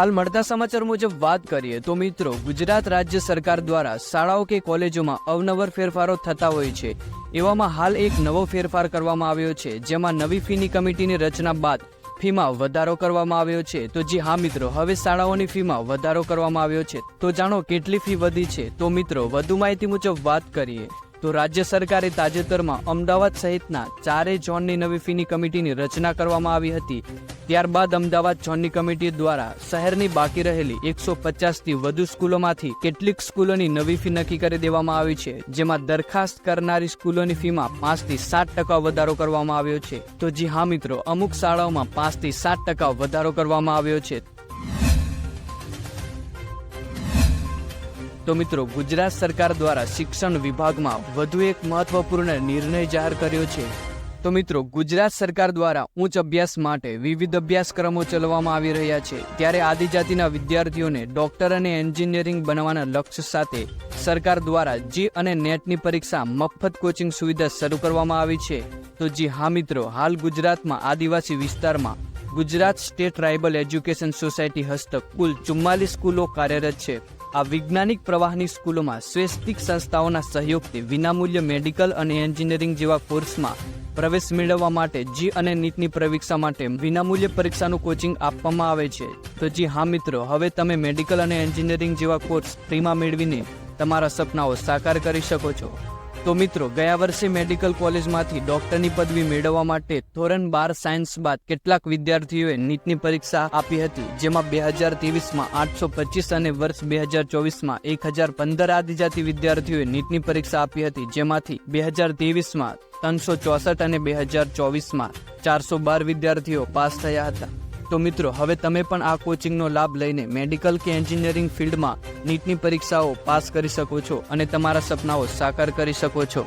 હાલ મળતા સમાચાર મુજબ વાત કરીએ તો મિત્રો, ગુજરાત રાજ્ય સરકાર દ્વારા શાળાઓ કે કોલેજોમાં અવનવર ફેરફારો થતા હોય છે. એવામાં હાલ એક નવો ફેરફાર કરવામાં આવ્યો છે, જેમાં નવી ફીની કમિટીની રચના બાદ ફીમાં વધારો કરવામાં આવ્યો છે. તો જી હા મિત્રો, હવે શાળાઓની ફીમાં વધારો કરવામાં આવ્યો છે. તો જાણો કેટલી ફી વધી છે? તો મિત્રો, વધુ માહિતી મુજબ વાત કરીએ. તો રાજ્ય સરકારે તાજેતરમાં અમદાવાદ સહિતના ચારે ઝોનની નવી ફીની કમિટીની રચના કરવામાં આવી હતી. ત્યારબાદ અમદાવાદ ઝોનની કમિટી દ્વારા શહેરની બાકી રહેલી એકસો પચાસથી વધુ સ્કૂલોમાંથી કેટલીક સ્કૂલોની નવી ફી નક્કી કરી દેવામાં આવી છે, જેમાં દરખાસ્ત કરનારી સ્કૂલોની ફીમાં પાંચથી સાત ટકા વધારો કરવામાં આવ્યો છે. તો જી હા મિત્રો, અમુક શાળાઓમાં પાંચથી સાત ટકા વધારો કરવામાં આવ્યો છે. તો મિત્રો, ગુજરાત સરકાર દ્વારા શિક્ષણ વિભાગમાં વધુ એક મહત્વપૂર્ણ નિર્ણય જાહેર કર્યો છે. તો મિત્રો, ગુજરાત સરકાર દ્વારા ઉચ્ચ અભ્યાસ માટે વિવિધ અભ્યાસક્રમો ચલાવવામાં આવી રહ્યા છે. ત્યારે આદિજાતિના વિદ્યાર્થીઓને ડોક્ટર અને એન્જિનિયરિંગ બનવાના લક્ષ્ય સાથે સરકાર દ્વારા જી અને નેટની પરીક્ષા મફત કોચિંગ સુવિધા શરૂ કરવામાં આવી છે. તો જી હા મિત્રો, હાલ ગુજરાતમાં આદિવાસી વિસ્તારમાં Gujarat state tribal education society હસ્તક કુલ ચુમ્માલીસ સ્કૂલો કાર્યરત છે. આ વૈજ્ઞાનિક પ્રવાહની સ્કૂલોમાં સ્વૈચ્છિક સંસ્થાઓના સહયોગથી વિનામૂલ્ય મેડિકલ અને એન્જિનિયરિંગ જેવા કોર્સમાં પ્રવેશ મેળવવા માટે જી અને નીટની પરીક્ષા માટે વિનામૂલ્ય પરીક્ષાનું કોચિંગ આપવામાં આવે છે. તો જી હા મિત્રો, હવે તમે મેડિકલ અને એન્જિનિયરિંગ જેવા કોર્સ ફ્રીમાં મેળવીને તમારા સપનાઓ સાકાર કરી શકો છો. તો મિત્રો, ગયા વર્ષે મેડિકલ કોલેજમાંથી ડોક્ટરની પદવી મેળવવા માટે ધોરણ બાર સાયન્સ બાદ કેટલાક વિદ્યાર્થીઓએ નીટની પરીક્ષા આપી હતી, જેમાં બે હજાર ત્રેવીસમાં આઠસો પચીસ અને વર્ષ બે હજાર ચોવીસમાં એક હજાર પંદર આદિજાતિ વિદ્યાર્થીઓએ નીટની પરીક્ષા આપી હતી, જેમાંથી બે હજાર ત્રેવીસમાં ત્રણસો ચોસઠ અને બે હજાર ચોવીસમાં ચારસો બાર વિદ્યાર્થીઓ પાસ થયા હતા. તો મિત્રો, હવે તમે પણ આ કોચિંગનો લાભ લઈને મેડિકલ કે એન્જિનિયરિંગ ફિલ્ડમાં નીટની પરીક્ષાઓ પાસ કરી શકો છો અને તમારા સપનાઓ સાકાર કરી શકો છો.